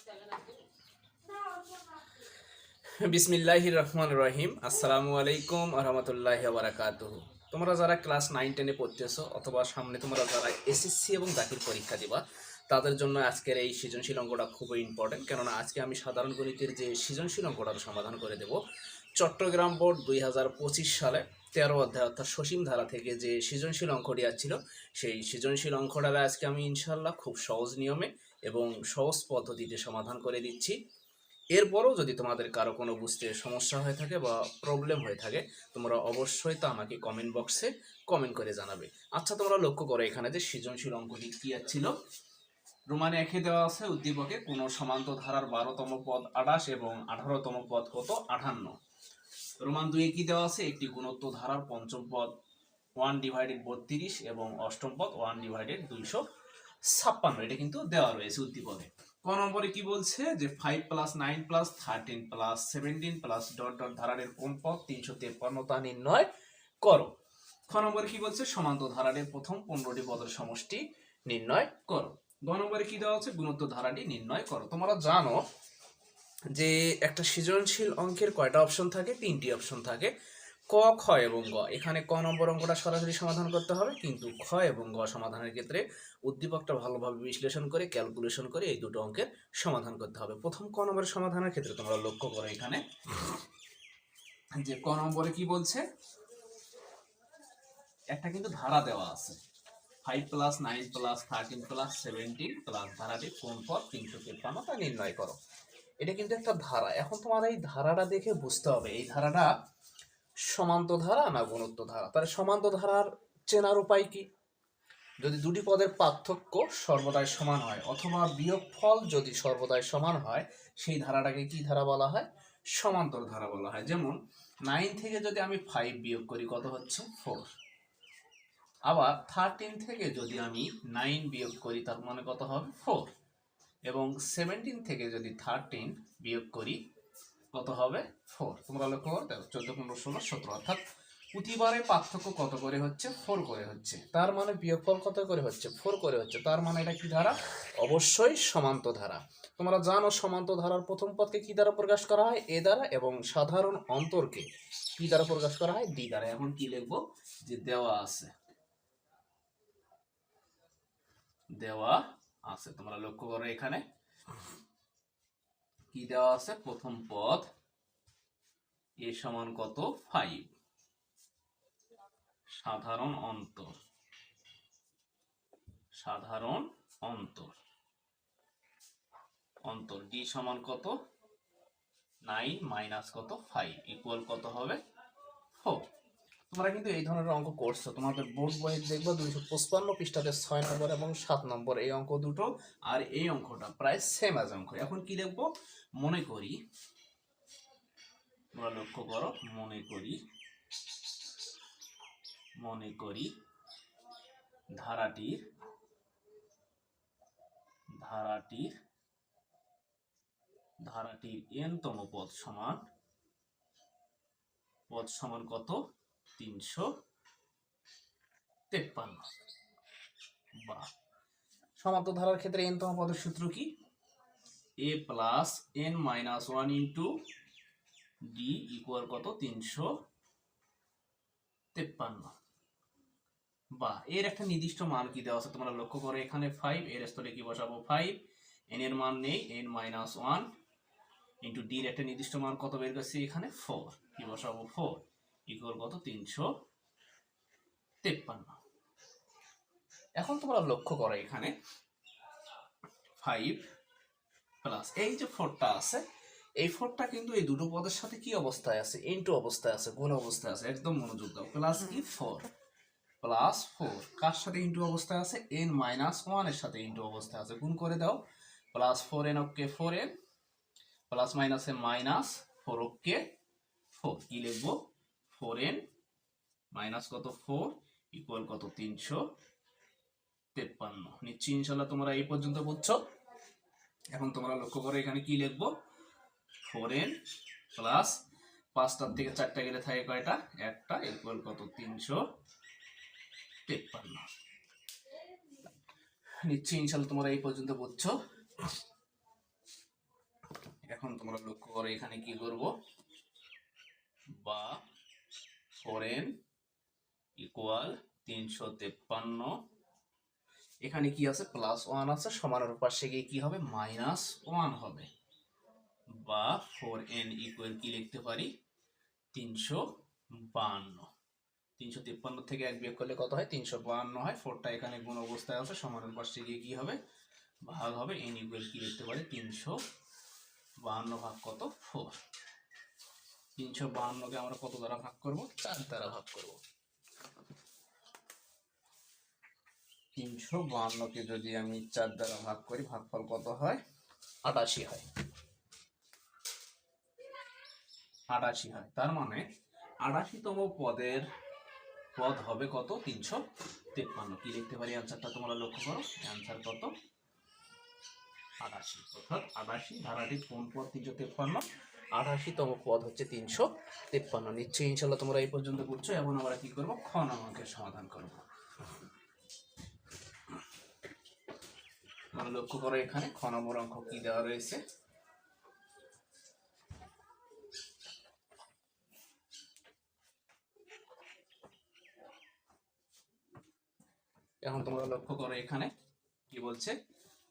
বিসমিল্লাহির রহমান রহিম আসসালামু আলাইকুম রহমতুল্লাহ বারাকাতুহু। তোমরা যারা ক্লাস নাইন টেনে পড়তেছো অথবা সামনে তোমরা যারা এসএসসি এবং দাখিল পরীক্ষা দিবা, তাদের জন্য আজকের এই সৃজনশীল অঙ্কটা খুবই ইম্পর্টেন্ট কেননা আজকে আমি সাধারণ গণিতের যে সৃজনশীল অঙ্কটার সমাধান করে দেব, চট্টগ্রাম বোর্ড দুই হাজার পঁচিশ সালে তেরো অধ্যায়, অর্থাৎ সসীম ধারা থেকে যে সৃজনশীল অঙ্কটি আসছিল, সেই সৃজনশীল অঙ্কটা আজকে আমি ইনশাল্লাহ খুব সহজ নিয়মে এবং সহজ পদ্ধতিতে সমাধান করে দিচ্ছি। এরপরও যদি তোমাদের কারও কোনো বুঝতে সমস্যা হয়ে থাকে বা প্রবলেম হয়ে থাকে, তোমরা অবশ্যই তা আমাকে কমেন্ট বক্সে কমেন্ট করে জানাবে। আচ্ছা তোমরা লক্ষ্য করো এখানে যে সৃজনশীল অঙ্কটি কি ছিল রোমানে একে দেওয়া আছে, উদ্দীপকে কোনো সমান্ত ধারার বারোতম পদ আঠাশ এবং আঠারোতম পদ কত? আঠান্ন। রোমান দুয়ে কি দেওয়া আছে? একটি গুণত্ব ধারার পঞ্চম পদ ওয়ান ডিভাইডেড বত্রিশ এবং অষ্টম পদ ওয়ান ডিভাইডেড দুইশো ছাপ্পান্ন, এটা কিন্তু দেওয়া রয়েছে উদ্দীপকে। ক নম্বরে কি বলছে যে five plus nine plus thirteen plus seventeen plus dot dot ধারারের কোন পদ তিনশো তেপ্পান্ন তা নির্ণয় করো। খ নম্বরে কি বলছে, সমান্ত ধারারের প্রথম পনেরোটি পদের সমষ্টি নির্ণয় করো। গ নম্বরে কি দেওয়া হচ্ছে গুণত্ব ধারাটি নির্ণয় করো। তোমরা জানো যে, একটা সৃজনশীল অঙ্কের কয়টা অপশন থাকে? তিনটি অপশন থাকে। ক, খ এবং গ। এখানে ক নম্বর অঙ্কটা সরাসরি সমাধান করতে হবে, কিন্তু খ এবং গ সমাধানের ক্ষেত্রে উদ্দীপকটা ভালোভাবে বিশ্লেষণ করে ক্যালকুলেশন করে এই দুটো অঙ্কের সমাধান করতে হবে। প্রথম ক নম্বরের সমাধানের ক্ষেত্রে তোমরা লক্ষ্য করো এখানে যে ক নম্বরে কি বলছে? একটা কিন্তু ধারা দেওয়া আছে। Five plus nine plus thirteen plus seventeen plus ধারাটি কোন পদ? তিনশো তিপ্পান্ন। তা নির্ণয় করো। এটা কিন্তু একটা ধারা। এখন তোমার এই ধারাটা দেখে বুঝতে হবে। এই ধারাটা সমান্ত ধারা না গুণত্ব ধারা তাহলে সমান্ত ধারার চেনার উপায় কি? যদি দুটি পদের পার্থক্য সর্বদাই সমান হয়, অথবা বিয়োগফল যদি সর্বদাই সমান হয়, সেই ধারাটাকে কি ধারা বলা হয়? সমান্তর ধারা বলা হয়। যেমন নাইন থেকে যদি আমি ফাইভ বিয়োগ করি, কত হচ্ছে? ফোর আবার থার্টিন থেকে যদি আমি নাইন বিয়োগ করি, তার মানে কত হবে? ফোর এবং সেভেন্টিন থেকে যদি থার্টিন বিয়োগ করি কত হবে? ফোর তোমরা লক্ষ্য করো দেখো চোদ্দ, পনেরো, ষোলো, সতেরো, অর্থাৎ প্রতিবারে পার্থক্য কত করে হচ্ছে? ফোর করে হচ্ছে। তার মানে বিয়োগফল কত করে হচ্ছে? ফোর করে হচ্ছে। তার মানে এটা কি ধারা? অবশ্যই সমান্ত ধারা তোমরা জানো সমান্ত ধারার প্রথম পদকে কি দ্বারা প্রকাশ করা হয়? এ দ্বারা এবং সাধারণ অন্তরকে কি দ্বারা প্রকাশ করা হয়? ডি দ্বারা। এখন কি লিখব? যে দেওয়া আছে। দেওয়া আছে। তোমরা লক্ষ্য করো এখানে। কি দেওয়া আছে? প্রথম পদ এ সমান কত? ফাইভ সাধারণ অন্তর। সাধারণ অন্তর। অন্তর ডি সমান কত? নাইন মাইনাস কত? ফাইভ ইকুয়াল কত হবে? ফোর তোমরা কিন্তু এই ধরনের অঙ্ক করছ। তোমাদের বোর্ড বইয়ে দেখব দুইশো পঁচপান্ন পৃষ্ঠাতে ছয় নম্বর এবং সাত নম্বর। এই অঙ্ক দুটো আর এই অঙ্কটা প্রায় সেম আজ অঙ্ক। এখন কি দেখব? মনে করি। তোমরা লক্ষ্য করো, মনে করি মনে করি, ধারাটির ধারাটির ধারাটির এনতম পদ সমান পদ সমান কত? তিনশো তেপ্পান্ন। বা সমাপ্ত ধারার ক্ষেত্রে এনতম পদের সূত্র কি? A plus N minus one into D equal কত? তিনশো তেপ্পান্ন। বা এর একটা নির্দিষ্ট মান কি দেওয়া আছে তোমরা লক্ষ্য করো এখানে ফাইভ এর স্তরে কি বসাবো? ফাইভ এন এর মান নেই এন মাইনাস ওয়ান ইন্টু ডির একটা নির্দিষ্ট মান কত বের করছি? এখানে ফোর কি বসাবো? ফোর ইকুয়াল কত তিনশো তেপ্পান্ন। এখন তোমরা লক্ষ্য করো এখানে ফাইভ প্লাস এই যে ফোরটা আছে এই ফোরটা কিন্তু এই দুটো পদের সাথে কি অবস্থায় আছে? ইনটু অবস্থায় আছে গুণ অবস্থায় আছে একদম মনোযোগ দাও। প্লাস কি ফোর প্লাস ফোর কার সাথে ইনটু অবস্থায় আছে? এন মাইনাস ওয়ানের সাথে ইনটু অবস্থায় আছে। গুণ করে দাও। Plus four N okay four N plus মাইনাসে মাইনাস ফোর ওকে ফোর কি লিখব? ফোর এন মাইনাস কত ফোর ইকুয়াল কত তিনশো তেপ্পান্ন। নিশ্চয়ই ইনশাল্লাহ তোমরা এই পর্যন্ত বুঝছ। এখন তোমরা লক্ষ্য করো এখানে কি লিখব? ফোর এন প্লাস পাঁচটার থেকে চারটা গেলে থাকে কয়টা? একটা ইকুয়াল কত তিনশো তেপ্পান্ন। নিশ্চয়ই ইনশাল্লাহ তোমরা এই পর্যন্ত বুঝছ। এখন তোমরা লক্ষ্য করো এখানে কি করব? বা ফোর এন ইকুয়াল তিনশো তেপ্পান্ন। এখানে কি আছে? প্লাস ওয়ান আছে সমানের পাশে গিয়ে কি হবে? মাইনাস ওয়ান হবে। বা ফোর এন ইকুয়াল কি লিখতে পারি? তিনশো বান্ন। তিনশো তিপ্পান্ন থেকে এক বিয়োগ করলে কত হয়? তিনশো বাহান্ন হয়। ফোরটা এখানে গুণ অবস্থায় আছে সমানের পাশে গিয়ে কি হবে? ভাগ হবে। এন ইকুয়াল কি লিখতে পারি? তিনশো বাহান্ন ভাগ কত? ফোর। তিনশো বাহান্নকে আমরা কত দ্বারা ভাগ করব? চার দ্বারা ভাগ করব। তিনশো বাহান্নকে যদি আমি চার দ্বারা ভাগ করি ভাগফল কত হয়? আটাশি হয়। আটাশি হয়। তার মানে আটাশিতম পদের পদ হবে কত? তিনশো তেপ্পান্ন। কি লিখতে পারি অ্যান্সারটা তোমরা লক্ষ্য করো? অ্যান্সার কত? আটাশি। অর্থাৎ আটাশি ধারাটি কোন পদ? তিনশো তেপ্পান্ন। আটাশিতম পদ হচ্ছে তিনশো তেপ্পান্ন। নিশ্চয়ই ইনশাল্লাহ তোমরা এই পর্যন্ত বুঝছ এবং আমরা কি করব? খ নামাঙ্কের সমাধান করব। লক্ষ্য করো এখানে, খ নম্বর অঙ্ক কি দেওয়া রয়েছে? এখন তোমরা লক্ষ্য করো এখানে কি বলছে?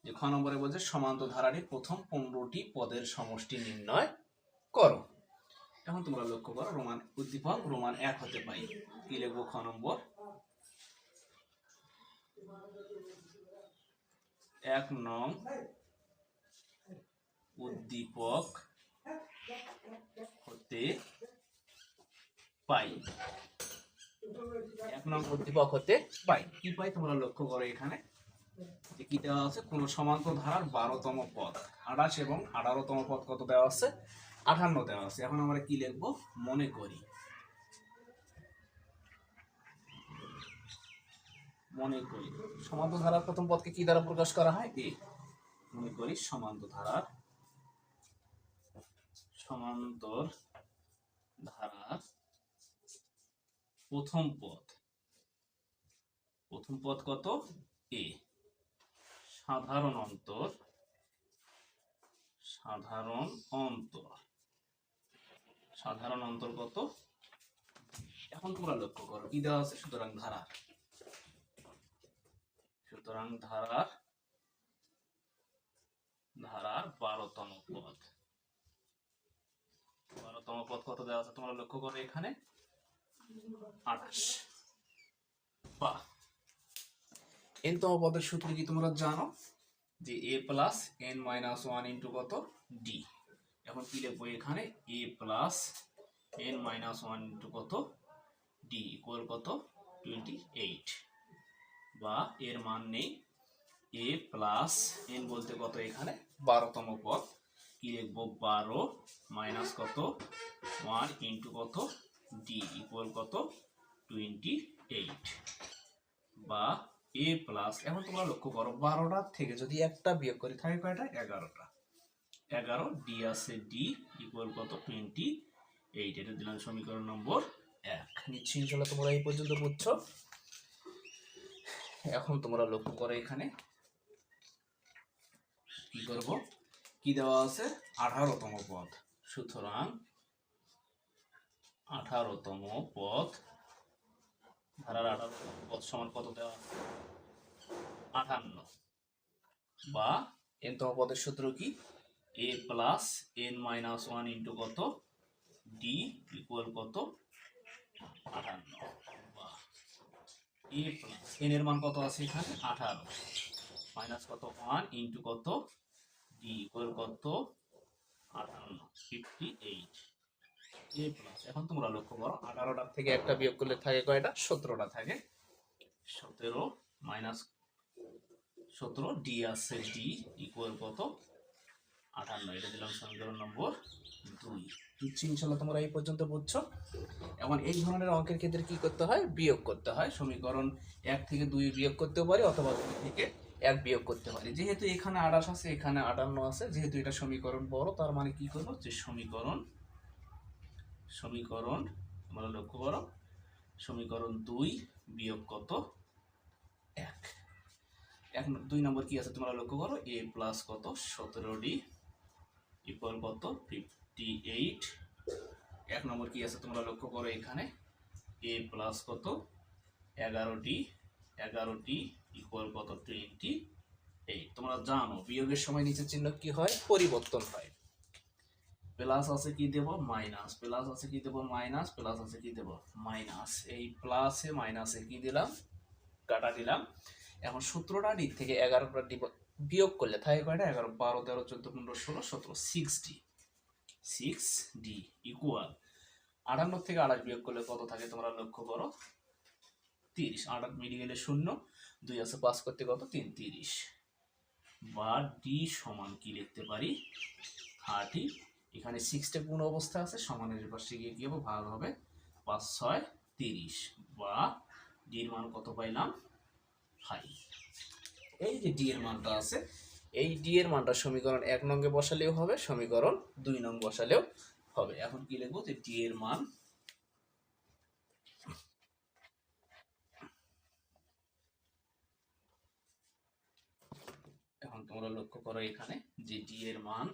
যে খ বলছে সমান্ত ধারাটির প্রথম পনেরোটি পদের সমষ্টি নির্ণয়। করো। এখন তোমরা লক্ষ্য করো, রোমান উদ্দীপক, রোমান এক হতে পাই কি লিখব? খ নম্বর। এক নং উদ্দীপক হতে পাই এক নং উদ্দীপক হতে পাই কি পাই তোমরা লক্ষ্য করো এখানে? যে কি দেওয়া আছে? কোন সমান্ত ধারার বারোতম পদ। আঠাশ এবং আঠারোতম পদ কত দেওয়া আছে? আঠান্ন দেওয়া আছে এখন আমরা কি লিখব? মনে করি। মনে করি। সমান্ত ধারার প্রথম পদকে কি দ্বারা প্রকাশ করা হয়? এ মনে করি সমান্ত ধারার সমান্তর ধারার প্রথম পদ। প্রথম পদ কত? এ। সাধারণ অন্তর। সাধারণ অন্তর। সাধারণ অন্তর্গত এখন তোমরা লক্ষ্য করো, কি দেওয়া আছে? সুতরাং ধারা। সুতরাং ধারার ধারার বারোতম পদ। বারোতম পদ কত দেওয়া আছে? তোমরা লক্ষ্য করো এখানে। আঠাশ। বাহ। এনতম পদের সূত্র কি তোমরা জানো? যে A plus N minus one into কত? ডি। এখন কি লিখব এখানে? A plus N minus one into কত? ডি ইকুয়াল কত? টোয়েন্টি এইট বা এর মান নেই। এ প্লাস এন বলতে কত এখানে? বারোতম পদ। কি লিখব? বারো মাইনাস কত? ওয়ান ইন্টু কত? ডি ইকুয়াল কত? টোয়েন্টি এইট বা এ প্লাস এখন তোমরা লক্ষ্য করো বারোটার থেকে যদি একটা বিয়োগ করি থাকে কয়টা? এগারোটা। এগারো ডি আছে ডি ইকুয়াল কত? টোয়েন্টি এইট এটা দিলাম সমীকরণ নম্বর এক। নিশ্চয়ই ইনশাল্লাহ তোমরা এই পর্যন্ত বুঝছ এখন তোমরা লক্ষ্য করো এখানে। কি করব? কি দেওয়া আছে? আঠারোতম পদ। সুতরাং আঠারোতম পদ, ধারার আঠারোতম পদ সমান কত দেওয়া আছে? আঠান্ন। বা এনতম পদের সূত্র কি? A plus N minus one into কত? ডি ইকুয়াল কত? আঠান্ন বা এ প্লাস এন এর মান কত আছে এখানে? আঠারো। মাইনাস কত? ওয়ান ইন্টু কত? ডি ইকুয়াল কত? আঠান্ন ফিফটি এইট এ প্লাস এখন তোমরা লক্ষ্য করো, আঠারোটার থেকে একটা বিয়োগ করলে থাকে কয়টা? সতেরোটা থাকে। সতেরো মাইনাস সতেরো ডি আছে ডি ইকুয়াল কত? আটান্ন, এটা দিলাম সমীকরণ নম্বর দুই। বুঝছি, ইনশাল্লাহ তোমরা এই পর্যন্ত বুঝছ। এখন এই ধরনের অঙ্কের ক্ষেত্রে কি করতে হয়? বিয়োগ করতে হয়। সমীকরণ এক থেকে দুই বিয়োগ করতে পারি অথবা দুই থেকে এক বিয়োগ করতে পারি। যেহেতু এখানে আঠাশ আছে, এখানে আটান্ন আছে, যেহেতু এটা সমীকরণ বড়, তার মানে কি করব? যে সমীকরণ সমীকরণ, তোমরা লক্ষ্য করো, সমীকরণ দুই বিয়োগ কত? এক। এখন দুই নম্বর কি আছে? তোমরা লক্ষ্য করো, এ প্লাস কত? সতেরো ডি ইকুয়াল কত? ফিফটি এইট এক নম্বর কি আছে তোমরা লক্ষ্য করো এখানে? এ প্লাস কত? এগারোটি। এগারোটি ইকুয়াল কত? টোয়েন্টি এইট তোমরা জানো বিয়োগের সময় নিচের চিহ্ন কি হয়? পরিবর্তন হয়। প্লাস আছে কি দেব? মাইনাস প্লাস আছে কি দেব? মাইনাস প্লাস আছে কি দেব? মাইনাস এই প্লাসে মাইনাসে কি দিলাম? কাটা দিলাম। এখন সূত্রটা দিক থেকে এগারোটা বিয়োগ করলে থাকে কয়টা এগারো, বারো, তেরো, চোদ্দ, পনেরো, ষোলো, সতেরো six D six D equal আটান্ন থেকে আঠাশ বিয়োগ করলে কত থাকে তোমরা লক্ষ্য করো? তিরিশ। আটাশ মিলিয়ে গেলে শূন্য, দুই আছে পাস করতে কত? তিন, তিরিশ। বা ডি সমান কি লিখতে পারি? থার্টি এখানে সিক্সটা কোন অবস্থা আছে? সমানের পাশে গিয়ে কি হবে? ভাগ হবে পাঁচ, ছয়, তিরিশ। বা ডির মান কত পাইলাম? ফাইভ এই যে ডি এর মানটা আছে, এই ডি এর মানটা সমীকরণ এক নঙ্গে বসালেও হবে, সমীকরণ দুই নং বসালেও হবে। এখন কি লিখব যে ডি এর মান এখন তোমরা লক্ষ্য করো এখানে যে ডি এর মান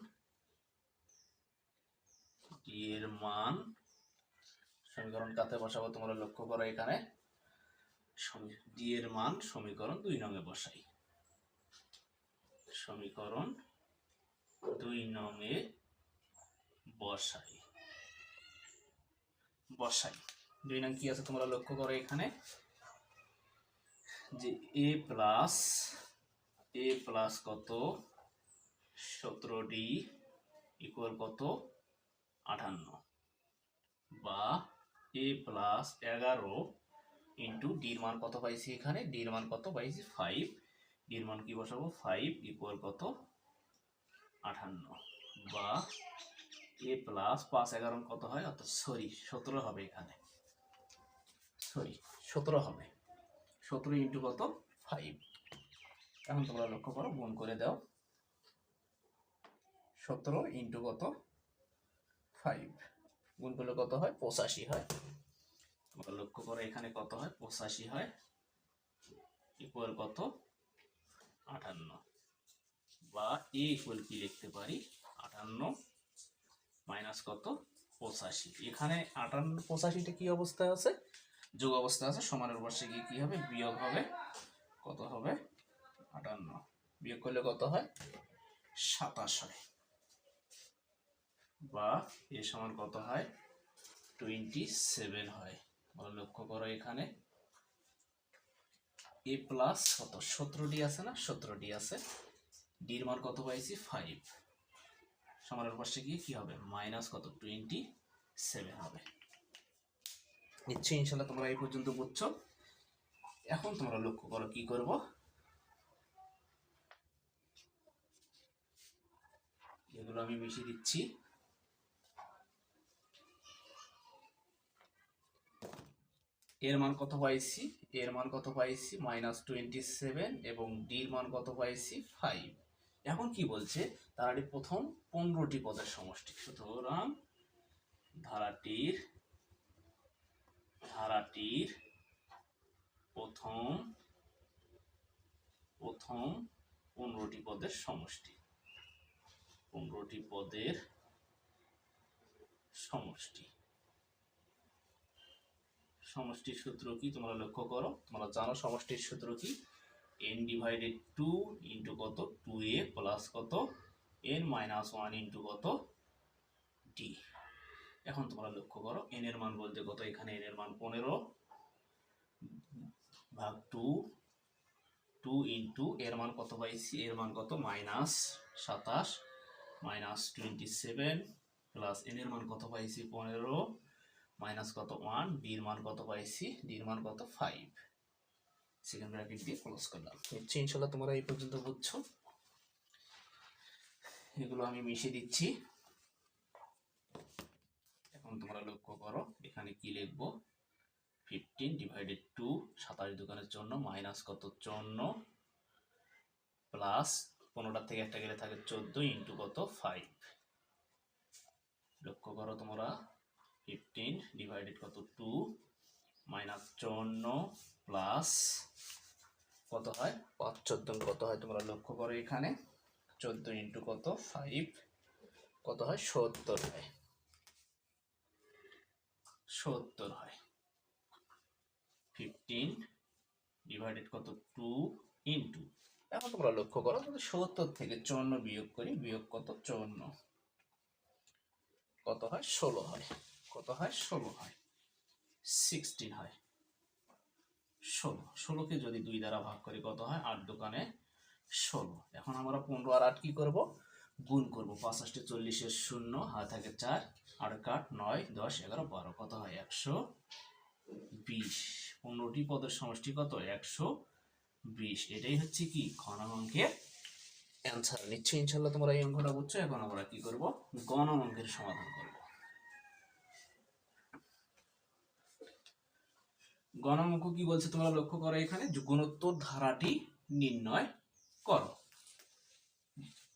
ডি এর মান, সমীকরণ কাতে বসাবো তোমরা লক্ষ্য করো এখানে ডি এর মান সমীকরণ দুই নঙে বসাই। সমীকরণ দুই নঙে বসাই। বসাই। দুই নং কি আছে তোমরা লক্ষ্য করো এখানে? যে এ প্লাস এ প্লাস কত? সতেরো ডি ইকুয়াল কত? আটান্ন। বা এ প্লাস এগারো ইন্টু ডির মান কত পাইছি এখানে? ডির মান কত পাইছি? ফাইভ। ডির মান কি বসাবো? ফাইভ ইকুয়াল কত? আটান্ন বা এ প্লাস পাঁচ এগারো কত হয়? অর্থাৎ সরি, সতেরো হবে এখানে। সরি, সতেরো হবে। সতেরো ইন্টু কত? ফাইভ এখন তোমরা লক্ষ্য করো, গুণ করে দাও। সতেরো ইন্টু কত? ফাইভ গুণ করলে কত হয়? পঁচাশি হয়। তোমরা লক্ষ্য করো, এখানে কত হয়? পঁচাশি হয়। ইকুয়াল কত? আটান্ন। বা এ ইকুয়াল কি লিখতে পারি? আটান্ন মাইনাস কত? পঁচাশি। এখানে আটান্ন পঁচাশিটা কি অবস্থায় আছে? যোগ অবস্থা আছে সমানের বর্ষে গিয়ে কি হবে? বিয়োগ হবে। কত হবে? আটান্ন। বিয়োগ করলে কত হয়? সাতাশ হয় বা এ সমান কত হয়? টোয়েন্টি সেভেন হয় লক্ষ্য করো এখানে। এ প্লাস কত? সতেরোটি আছে না? সতেরোটি আছে। ডির মান কত পাইছি? ফাইভ সমানের পাশে গিয়ে কি হবে? মাইনাস কত? টোয়েন্টি সেভেন হবে। নিশ্চয়ই ইনশাল্লাহ তোমরা এই পর্যন্ত বুঝছ। এখন তোমরা লক্ষ্য করো কি করব। এগুলো আমি মিশিয়ে দিচ্ছি। এর মান কত পাইছি? এর মান কত পাইছি? মাইনাস টোয়েন্টি সেভেন এবং ডির মান কত পাইছি? ফাইভ। এখন কি বলছে? ধারাটি প্রথম পনেরোটি পদের সমষ্টি। সুতরাং ধারাটির ধারাটির প্রথম প্রথম পনেরোটি পদের সমষ্টি। পনেরোটি পদের সমষ্টি। সমষ্টির সূত্র কি? তোমরা লক্ষ্য করো। তোমরা জানো সমষ্টির সূত্র কি? এন ডিভাইডেড টু ইন্টু কত? টু এ প্লাস কত? এন মাইনাস ওয়ান ইন্টু কত? ডি এখন তোমরা লক্ষ্য করো এন এর মান বলতে কত? এখানে এন এর মান পনেরো ভাগ টু টু ইন্টু এর মান কত পাইছি? এর মান কত? মাইনাস সাতাশ minus twenty seven plus N এর মান কত পাইছি? পনেরো। মাইনাস কত? ওয়ান ডির মান কত পাইছি? ডির মান কত? ফাইভ। সেকেন্ড ব্র্যাকেট দিয়ে ক্লোজ করলাম। নিশ্চয়ই ইনশাল্লাহ তোমরা এই পর্যন্ত বুঝছ। এগুলো আমি মিশিয়ে দিচ্ছি। এখন তোমরা লক্ষ্য করো, এখানে কি লিখব? ফিফটিন ডিভাইডেড টু সাতাশ দোকানের জন্য মাইনাস কত? চুয়ান্ন প্লাস পনেরোটার থেকে একটা গেলে থাকে চোদ্দ ইন্টু কত? ফাইভ লক্ষ্য করো তোমরা। ফিফটিন ডিভাইডেড কত টু মাইনাস চুয়ান্ন প্লাস কত হয়? পাঁচ চোদ্দ কত হয় তোমরা লক্ষ্য করো এখানে। চোদ্দ ইন্টু কত? ফাইভ কত হয়? সত্তর হয়। সত্তর হয়। ফিফটিন ডিভাইডেড কত? টু ইন্টু এখন তোমরা লক্ষ্য করো, যদি সত্তর থেকে চুয়ান্ন বিয়োগ করি, বিয়োগ কত? চুয়ান্ন কত হয়? ষোলো হয়। কত হয়? ষোলো হয়। সিক্সটিন হয়। ষোলো। ষোলোকে যদি দুই দ্বারা ভাগ করি, কত হয়? আট দোকানে ষোলো। এখন আমরা পনেরো আর আট কি করব? গুণ করব। পাঁচাশটি চল্লিশের শূন্য, হাত থাকে চার, আট কাঠ নয়, দশ, এগারো, বারো। কত হয়? একশো বিশ। পনেরোটি পদের সমষ্টি কত? একশো বিশ। এটাই হচ্ছে কি? ঘন অঙ্কের অ্যান্সার নিশ্চয়ই ইনশাল্লাহ তোমরা এই অঙ্কটা বুঝছ। এখন আমরা কি করব? গণ অঙ্কের সমাধান করব। গণ অঙ্ক কি বলছে তোমরা লক্ষ্য করো এখানে? গুণোত্তর ধারাটি নির্ণয় করো।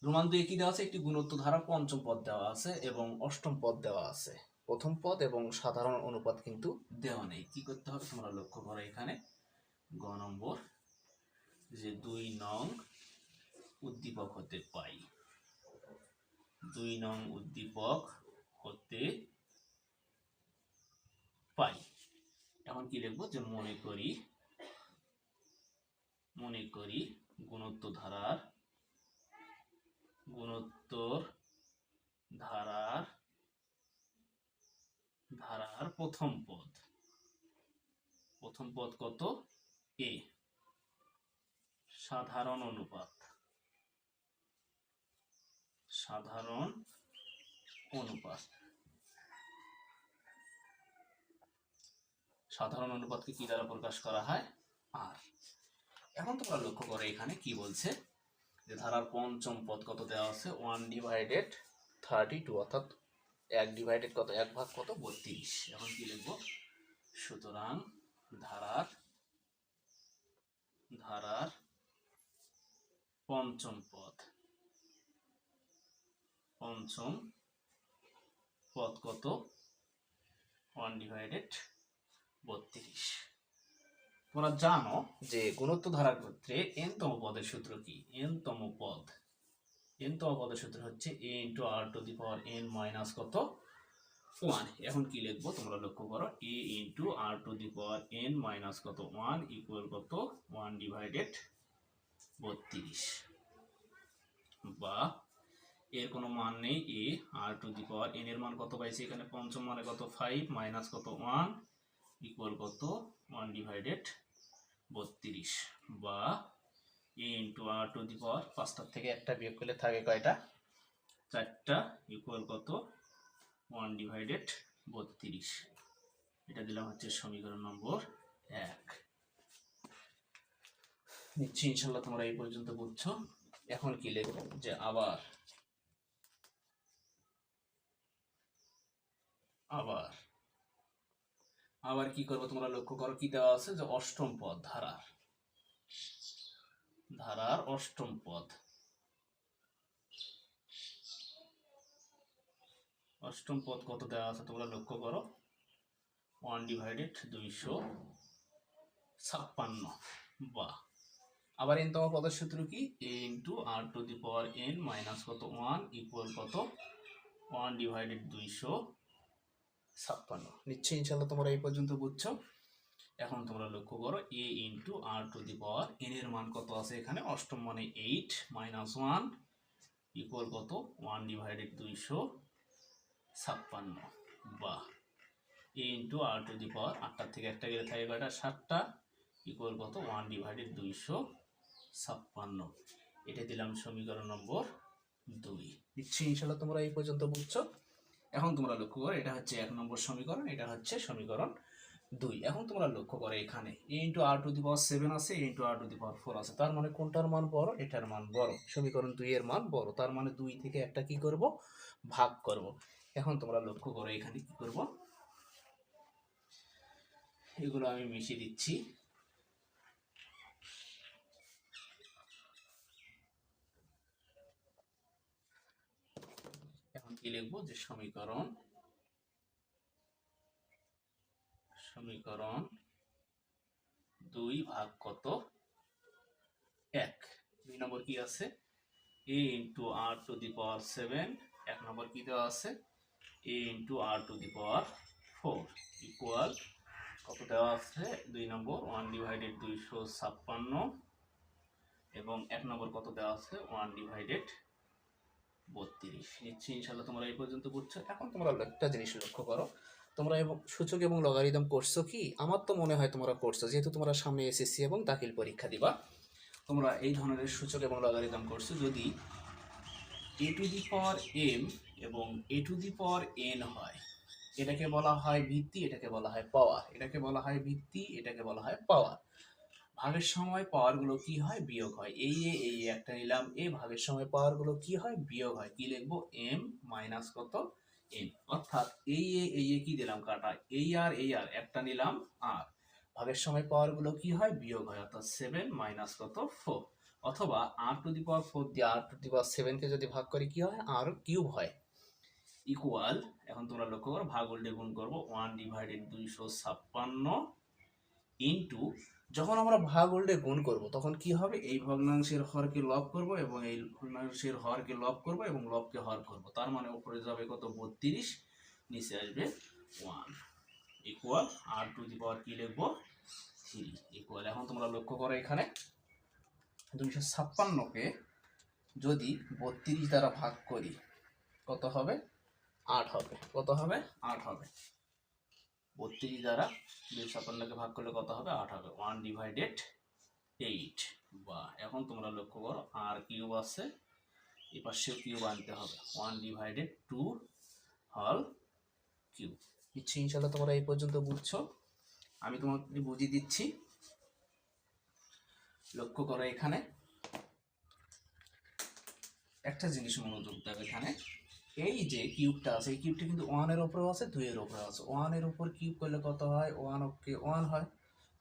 রোমান কি দেওয়া আছে? একটি গুণোত্তর ধারা পঞ্চম পদ দেওয়া আছে এবং অষ্টম পদ দেওয়া আছে। প্রথম পদ এবং সাধারণ অনুপাত কিন্তু দেওয়া নেই। কি করতে হবে তোমরা লক্ষ্য করো এখানে? গ নম্বর, যে দুই নং উদ্দীপক হতে পাই। দুই নং উদ্দীপক হতে পাই। এখন কি লিখব যে মনে করি মনে করি গুণোত্তর ধারার গুণোত্তর ধারার ধারার প্রথম পদ। প্রথম পদ কত? এ সাধারণ অনুপাত। সাধারণ অনুপাত। সাধারণ অনুপাতকে কি দ্বারা প্রকাশ করা হয়? আর এখন তোমরা লক্ষ্য করো এখানে কি বলছে? যে ধারার পঞ্চম পদ কত দেওয়া আছে? ওয়ান ডিভাইডেড থার্টি টু অর্থাৎ এক ডিভাইডেড কত? এক ভাগ কত? বত্রিশ। এখন কি লিখব? সুতরাং ধারার ধারার পঞ্চম পদ পঞ্চম পদ কত? ওয়ান ডিভাইডেড বত্রিশ। তোমরা জানো যে গুণত্ব ধারার ক্ষেত্রে এন তম পদের সূত্র কি? এন তম পদ। এন তম পদের সূত্র হচ্ছে A into R to the power N minus কত? ওয়ান এখন কি লিখব? তোমরা লক্ষ্য করো A into R to the power N minus কত? ওয়ান ইকুয়াল কত? ওয়ান ডিভাইডেড বত্রিশ। বা এর কোনো মান নেই এ আর টু দি পাওয়ার এন এর মান কত পাইছি এখানে? পঞ্চম মানে কত? ফাইভ মাইনাস কত? ওয়ান ইকুয়াল কত? ওয়ান ডিভাইডেড বত্রিশ বা এ ইন্টু আর টু দি পাওয়ার পাঁচটার থেকে একটা বিয়োগ করলে থাকে কয়টা? চারটা ইকুয়াল কত? ওয়ান ডিভাইডেড বত্রিশ। এটা দিলাম হচ্ছে সমীকরণ নম্বর এক। নিশ্চয়ই ইনশাল্লাহ তোমরা এই পর্যন্ত বুঝছ। এখন কি লিখব? যে আবার আবার। আবার কি করব তোমরা লক্ষ্য করো কি দেওয়া আছে? যে অষ্টম পদ, ধারার। ধারার অষ্টম পদ। অষ্টম পদ কত দেওয়া আছে তোমরা লক্ষ্য করো? ওয়ান ডিভাইডেড দুইশো ছাপ্পান্ন। বা আবার এন তম পদের সূত্র কি? A into R to the power N minus কত? ওয়ান ইকুয়াল কত? ওয়ান ডিভাইডেড দুইশো ছাপ্পান্ন। নিশ্চয়ই ইনশাল্লাহ তোমরা এই পর্যন্ত বুঝছ। এখন তোমরা লক্ষ্য করো A into R to the power N এর মান কত আছে এখানে? অষ্টম মানে এইট মাইনাস ওয়ান ইকুয়াল কত? ওয়ান ডিভাইডেড দুইশো ছাপ্পান্ন। বা এ ইন্টু আর টু দি পাওয়ার আটটার থেকে একটা গেলে থাকে কয়টা? সাতটা। ইকুয়াল কত? ওয়ান ডিভাইডেড দুইশো ছাপ্পান্ন। এটা দিলাম সমীকরণ নম্বর দুই। নিশ্চয়ই ইনশাল্লাহ তোমরা এই পর্যন্ত বুঝছ। এখন তোমরা লক্ষ্য করো, এটা হচ্ছে এক নম্বর সমীকরণ, এটা হচ্ছে সমীকরণ দুই। এখন তোমরা লক্ষ্য করো এখানে A into R to the power seven আছে A into R to the power four আছে। তার মানে কোনটার মান বড়? এটার মান বড়। সমীকরণ দুই এর মান বড়। তার মানে দুই থেকে একটা কি করব? ভাগ করব। এখন তোমরা লক্ষ্য করো এখানে কি করব? এগুলো আমি মিশিয়ে দিচ্ছি এখন কি লিখব? যে সমীকরণ সমীকরণ দুই ভাগ কত? এক। দুই নম্বর কি আছে? A into R to the power seven. এক নম্বর কি দেওয়া আছে? A into R to the power four. Equal কত দেওয়া আছে? দুই নম্বর, ওয়ান ডিভাইডেড দুইশো ছাপ্পান্ন। এবং এক নম্বর কত দেওয়া আছে? ওয়ান ডিভাইডেড বত্রিশ। নিশ্চয়ই ইনশাল্লাহ তোমরা এই পর্যন্ত বুঝছ। এখন তোমরা একটা জিনিস লক্ষ্য করো। তোমরা এবং সূচক এবং লগারিদম করছ কি? আমার তো মনে হয় তোমরা করছ, যেহেতু তোমরা সামনে এসএসসি এবং দাখিল পরীক্ষা দিবা। তোমরা এই ধরনের সূচক এবং লগারিদম করছ যদি এ টু দি পাওয়ার এম এবং এ টু দি পাওয়ার এন হয়। এটাকে বলা হয় ভিত্তি, এটাকে বলা হয় পাওয়ার এটাকে বলা হয় ভিত্তি, এটাকে বলা হয় পাওয়ার ভাগের সময় পাওয়ারগুলো কি হয়? বিয়োগ হয়। এই, এ, এই একটা নিলাম। এ ভাগের সময় পাওয়ারগুলো কি হয়? বিয়োগ হয়। কি লিখব? এম মাইনাস কত? এন। অর্থাৎ এই, এ এই, এ কি দিলাম? কাটা। এই আর এই আর একটা নিলাম আর। ভাগের সময় পাওয়ারগুলো কি হয়? বিয়োগ হয়। অর্থাৎ সেভেন মাইনাস কত? ফোর অথবা আর টু দি পাওয়ার ফোর দিয়ে আর টু দি পাওয়ার সেভেনকে যদি ভাগ করি, কি হয়? আর কিউব হয়। ইকুয়াল এখন তোমরা লক্ষ্য করো, ভাগ উল্টে গুণ করব। ওয়ান ডিভাইডেড দুইশো ছাপ্পান্ন ইন্টু যখন আমরা ভাগ উল্টে গুণ করব, তখন কি হবে? এই ভগ্নাংশের হরকে লব করব এবং এই ভগ্নাংশের হরকে লব করব এবং লবকে হর করব। তার মানে উপরে যাবে কত? বত্রিশ, নিচে আসবে one equal R to the power কি লিখব? থ্রি ইকুয়াল এখন তোমরা লক্ষ্য করো এখানে, দুইশো ছাপ্পান্নকে যদি বত্রিশ দ্বারা ভাগ করি, কত হবে? আট হবে। কত হবে? আট হবে। বত্রিশ দ্বারা দুই ছাপ্পান্নকে ভাগ করলে কত হবে? আট হবে। ওয়ান ডিভাইডেড এইট বা এখন তোমরা লক্ষ্য করো, আর কিউব আছে, এই পাশে কিউব আনতে হবে। ওয়ান ডিভাইডেড টু হল কিউব ইচ্ছে ইনশাল্লাহ তোমরা এই পর্যন্ত বুঝছ। আমি তোমাকে বুঝিয়ে দিচ্ছি। লক্ষ্য করো এখানে। একটা জিনিস মনোযোগ দেবে এখানে। এই যে কিউবটা আছে, এই কিউবটা কিন্তু ওয়ানের উপরেও আছে দুইয়ের উপরে আছে। ওয়ানের উপর কিউব করলে কত হয়? ওয়ান ওকে ওয়ান হয়।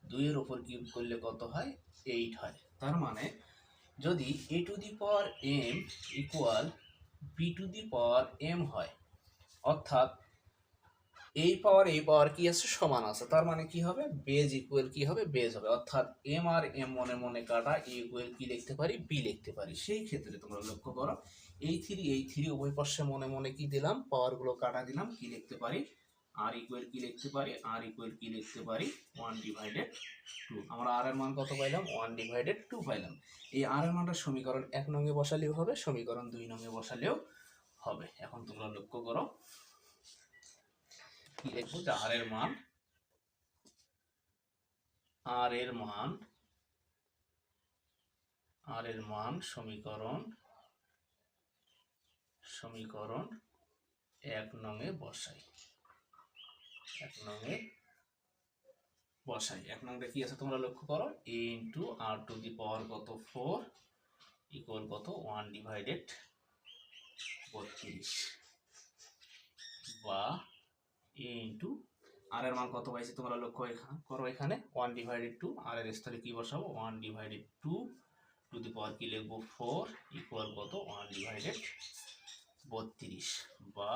দুইয়ের উপর কিউব করলে কত হয়? এইট হয়। তার মানে যদি a to the power m equal b to the power m হয়, অর্থাৎ এই পাওয়ার এই পাওয়ার কি আছে? সমান আছে। তার মানে কি হবে? বেজ ইকুয়াল কি হবে? বেজ হবে। অর্থাৎ এম আর এম মনে মনে কাটা ইকুয়াল কি লিখতে পারি? বি লিখতে পারি। সেই ক্ষেত্রে তোমরা লক্ষ্য করো এই থ্রি এই থ্রি উভয় পাশে মনে মনে কি দিলাম? পাওয়ারগুলো কাটা দিলাম, কি লিখতে পারি? আর ইকুয়াল কি লিখতে পারি? আর ইকুয়াল কি লিখতে পারি? ওয়ান ডিভাইডেড টু আমরা আর এর মান কত পাইলাম? ওয়ান ডিভাইডেড টু পাইলাম। এই আর এর মানটা সমীকরণ এক নঙ্গে বসালেও হবে, সমীকরণ দুই নঙ্গে বসালেও হবে। এখন তোমরা লক্ষ্য করো। কি লিখব? যে আর এর মান আর এর মান আর এর মান সমীকরণ সমীকরণ এক নঙে বসাই। এক নঙে বসাই। এক নংটা কি আছে তোমরা লক্ষ্য করো? A into R to the power কত? ফোর ইকুয়াল কত? ওয়ান ডিভাইডেড বত্রিশ বা এ ইন্টু আর এর মান কত পাইছি তোমরা লক্ষ্য করো এখানে? ওয়ান ডিভাইডেড টু আর এর স্থলে কি বসাবো? One divided two to the power কি লিখব? ফোর ইকুয়াল কত? ওয়ান ডিভাইডেড বত্রিশ বা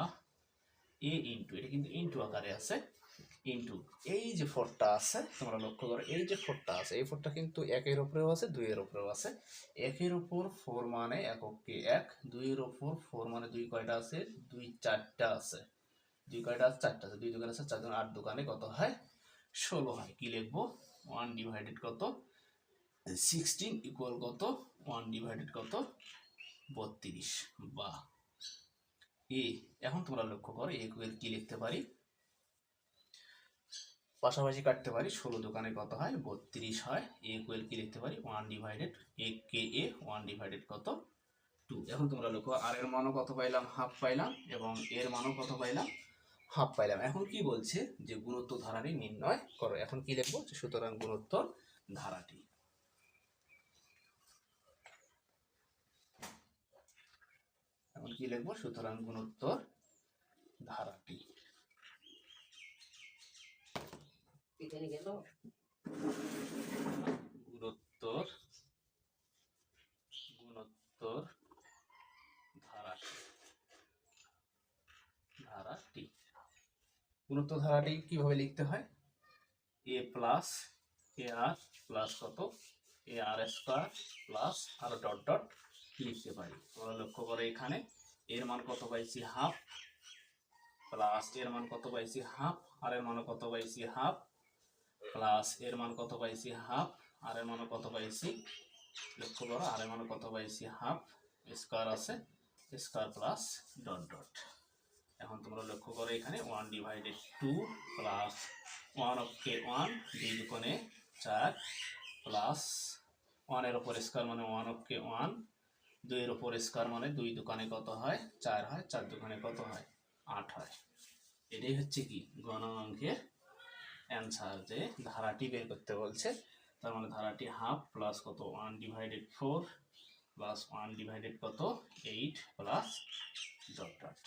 এ ইন্টু এটা কিন্তু ইন্টু আকারে আছে ইন্টু এই যে ফোরটা আছে, তোমরা লক্ষ্য করো, এই যে ফোরটা আছে, এই ফোরটা কিন্তু একের উপরেও আছে, দুইয়ের উপরেও আছে। একের উপর ফোর মানে এককে এক, দুইয়ের উপর ফোর মানে দুই কয়টা আছে? দুই চারটা আছে। দুই কয়টা আছে? চারটা আছে। দুই দোকান আছে, চার দোকান আট দোকানে কত হয়? ষোলো হয়। কি লিখব? ওয়ান ডিভাইডেড কত? সিক্সটিন ইকুয়াল কত? ওয়ান ডিভাইডেড কত? বত্রিশ। বা এ, এখন তোমরা লক্ষ্য করো এ ইকুয়াল কি লিখতে পারি? পাশাপাশি কাটতে পারি, ষোলো দোকানে কত হয়? বত্রিশ হয়। এ ইকুয়াল কি লিখতে পারি? ওয়ান ডিভাইডেড এ কে এ ওয়ান ডিভাইডেড কত? টু এখন তোমরা লক্ষ্য আর এর মানও কত পাইলাম? হাফ পাইলাম এবং এর মানও কত পাইলাম? হাফ পাইলাম। এখন কি বলছে? যে গুণোত্তর ধারাটি নির্ণয় করো। এখন কি লিখব? যে সুতরাং গুণোত্তর ধারাটি। এখন কি লিখব? সুতরাং গুণোত্তর ধারাটি। গুণোত্তর গুণোত্তর ধারাটি। ধারাটি। গুণোত্তর ধারাটি কীভাবে লিখতে হয়? এ প্লাস এ আর প্লাস কত? এ আর স্কোয়ার প্লাস আর ডট ডট লিখতে পারি তোমরা লক্ষ্য করো এখানে, এর মান কত পাইছি? হাফ। প্লাস এর মান কত পাইছি? হাফ। আর এর মান কত পাইছি? হাফ। প্লাস এর মান কত পাইছি? হাফ। আর এর মান কত পাইছি? লক্ষ্য করো, আর এর মান কত পাইছি? হাফ। স্কোয়ার আছে, স্কোয়ার প্লাস ডট ডট। এখন তোমরা লক্ষ্য করো এখানে one divided two plus one of K one দুই দুকোণে চার প্লাস ওয়ানের ওপর স্কোয়ার মানে ওয়ান অফ কে ওয়ান দুইয়ের ওপর স্কোয়ার মানে দুই দোকানে কত হয়? চার হয়। চার দোকানে কত হয়? আট হয়। এটাই হচ্ছে কি? গণ অঙ্কের অ্যান্সার যে ধারাটি বের করতে বলছে। তার মানে ধারাটি হাফ প্লাস কত? One divided four plus one divided কত? এইট প্লাস ডট ডট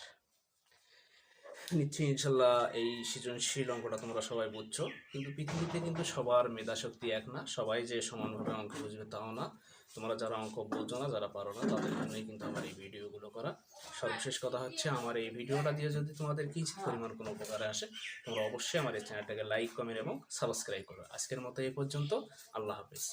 নিশ্চয়ই ইনশাল্লাহ এই সৃজনশীল অঙ্কটা তোমরা সবাই বুঝছ। কিন্তু পৃথিবীতে কিন্তু সবার মেধাশক্তি এক না। সবাই যে সমানভাবে অঙ্ক বুঝবে তাও না। তোমরা যারা অঙ্ক বোঝো না, যারা পারো না, তাদের জন্যই কিন্তু আমার এই ভিডিওগুলো করা। সর্বশেষ কথা হচ্ছে, আমার এই ভিডিওটা দিয়ে যদি তোমাদের কিছু পরিমাণ কোনো উপকারে আসে, তোমরা অবশ্যই আমার এই চ্যানেলটাকে লাইক কমেন্ট এবং সাবস্ক্রাইব করো। আজকের মতো এই পর্যন্ত, আল্লাহ হাফিজ।